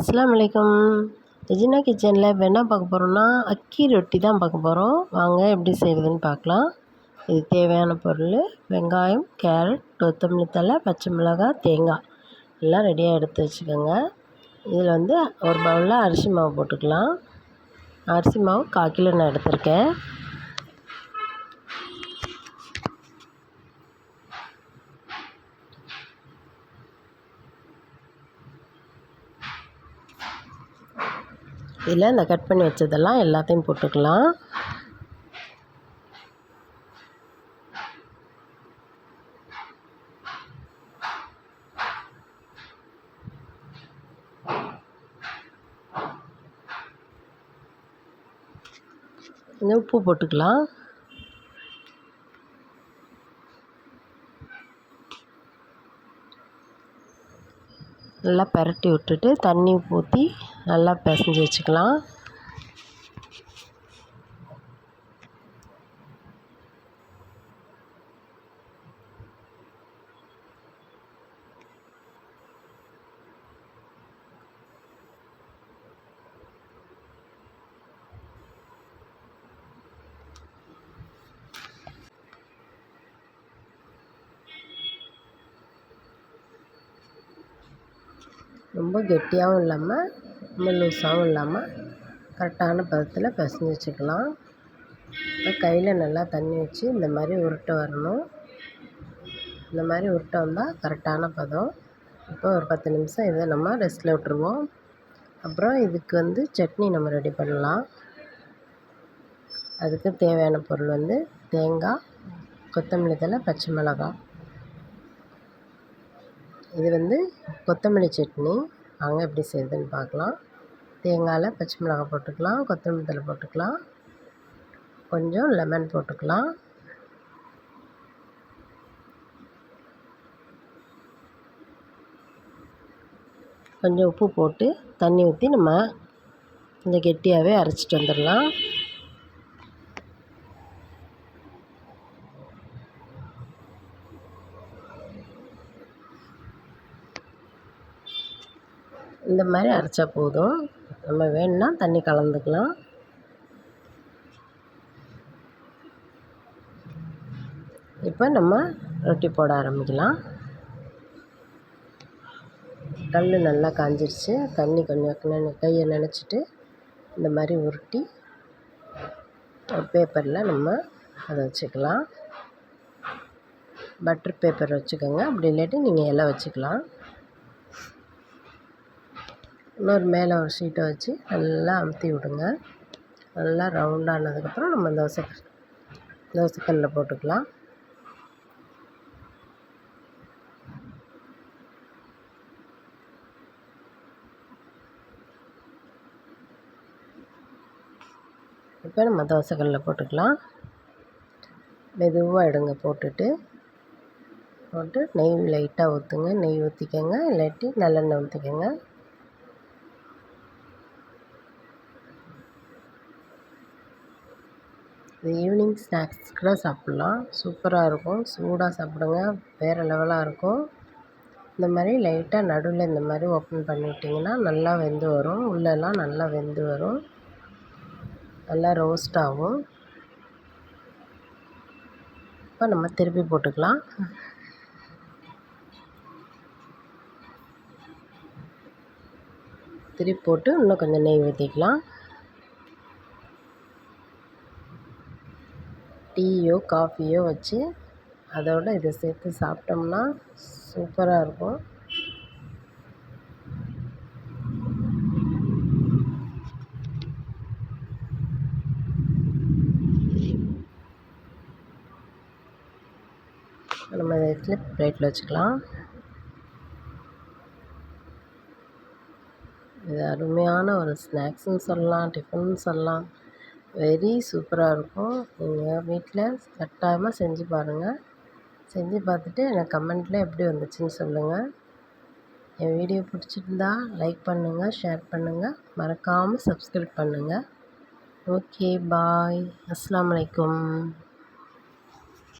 அஸ்லாம் வலைக்கம் ரெஜினா கிச்சனில் இப்போ என்ன பார்க்க போகிறோம்னா அக்கி ரொட்டி தான் பார்க்க போகிறோம் வாங்க எப்படி செய்கிறதுன்னு பார்க்கலாம். இது தேவையான பொருள் வெங்காயம் கேரட் கொத்தமல்லி தழை பச்சை மிளகாய் தேங்காய். எல்லாம் ரெடியாக எடுத்து வச்சுக்கோங்க. இதில் வந்து ஒரு பவுலில் அரிசி மாவு போட்டுக்கலாம். அரிசி மாவு கால் கிலோ நான் எடுத்திருக்கேன். இதில் இந்த கட் பண்ணி வச்சதெல்லாம் எல்லாத்தையும் போட்டுக்கலாம். இந்த உப்பு போட்டுக்கலாம். நல்லா பெரட்டி விட்டுட்டு தண்ணி ஊற்றி நல்லா பிசஞ்சி வச்சுக்கலாம். ரொம்ப கெட்டியாகவும் இல்லாமல் ரொம்ப லூஸாகவும் இல்லாமல் கரெக்டான பதத்தில் பிசைஞ்சி வச்சுக்கலாம். இப்போ கையில் நல்லா தண்ணி வச்சு இந்த மாதிரி உருட்டை வரணும். இந்த மாதிரி உருட்டை வந்தால் கரெக்டான பதம். இப்போ ஒரு பத்து நிமிஷம் இதை நம்ம ரெஸ்ட்டில் விட்டுருவோம். அப்புறம் இதுக்கு வந்து சட்னி நம்ம ரெடி பண்ணலாம். அதுக்கு தேவையான பொருள் வந்து தேங்காய் கொத்தமல்லி தழை பச்சை மிளகாய். இது வந்து கொத்தமல்லி சட்னி. வாங்க எப்படி செய்யுதுன்னு பார்க்கலாம். தேங்காயில் பச்சை மிளகாய் போட்டுக்கலாம் கொத்தமல்லி தழை போட்டுக்கலாம். கொஞ்சம் லெமன் போட்டுக்கலாம். கொஞ்சம் உப்பு போட்டு தண்ணி ஊற்றி நம்ம கொஞ்சம் கெட்டியாகவே அரைச்சிட்டு வந்துடலாம். இந்த மாதிரி அரைச்சா போதும். நம்ம வேணும்னா தண்ணி கலந்துக்கலாம். இப்போ நம்ம ரொட்டி போட ஆரம்பிக்கலாம். கல் நல்லா காஞ்சிருச்சு. தண்ணி கொஞ்சம் கையை நினச்சிட்டு இந்த மாதிரி உருட்டி பேப்பரில் நம்ம அதை வச்சுக்கலாம். பட்டர் பேப்பர் வச்சுக்கோங்க. அப்படி இல்லாட்டி நீங்கள் இலை வச்சுக்கலாம். இன்னொரு மேலே ஒரு ஷீட்டை வச்சு நல்லா அமுத்தி விடுங்க. நல்லா ரவுண்டானதுக்கப்புறம் நம்ம தோசை தோசைக்கல்லில் போட்டுக்கலாம். இப்போ நம்ம தோசைக்கல்லில் போட்டுக்கலாம். மெதுவாக எடுங்க போட்டுட்டு. போட்டு நெய் லைட்டாக ஊற்றுங்க நெய் ஊற்றிக்கோங்க இல்லாட்டி நல்லெண்ணெய் ஊற்றிக்கோங்க இது ஈவினிங் ஸ்நாக்ஸ் கூட சாப்பிட்லாம். சூப்பராக இருக்கும். சூடாக சாப்பிடுங்க. வேறு லெவலாக இருக்கும். இந்த மாதிரி லைட்டாக நடுவில் இந்த மாதிரி ஓப்பன் பண்ணிவிட்டிங்கன்னா நல்லா வெந்து வரும். உள்ளெல்லாம் நல்லா வெந்து வரும். நல்லா ரோஸ்ட் ஆகும். இப்போ நம்ம திருப்பி போட்டுக்கலாம். திருப்பி போட்டு இன்னும் கொஞ்சம் நெய் ஊற்றிக்கலாம் டீயோ காஃபியோ வச்சு அதோடு இதை சேர்த்து சாப்பிட்டோம்னா சூப்பராக இருக்கும். நம்ம இதை கிளிப் பிளேட்டில் வச்சுக்கலாம். இது அருமையான ஒரு ஸ்நாக்ஸுன்னு சொல்லலாம் டிஃபன் சொல்லலாம். வெரி சூப்பராக இருக்கும். நீங்கள் வீட்டில் கட்டாயமாக செஞ்சு பாருங்கள் செஞ்சு பார்த்துட்டு எனக்கு கமெண்ட்டில் எப்படி வந்துச்சுன்னு சொல்லுங்கள் என் வீடியோ பிடிச்சிருந்தா லைக் பண்ணுங்கள் ஷேர் பண்ணுங்கள் மறக்காமல் சப்ஸ்கிரைப் பண்ணுங்கள் ஓகே பாய். அஸ்லாம் வலைக்கம்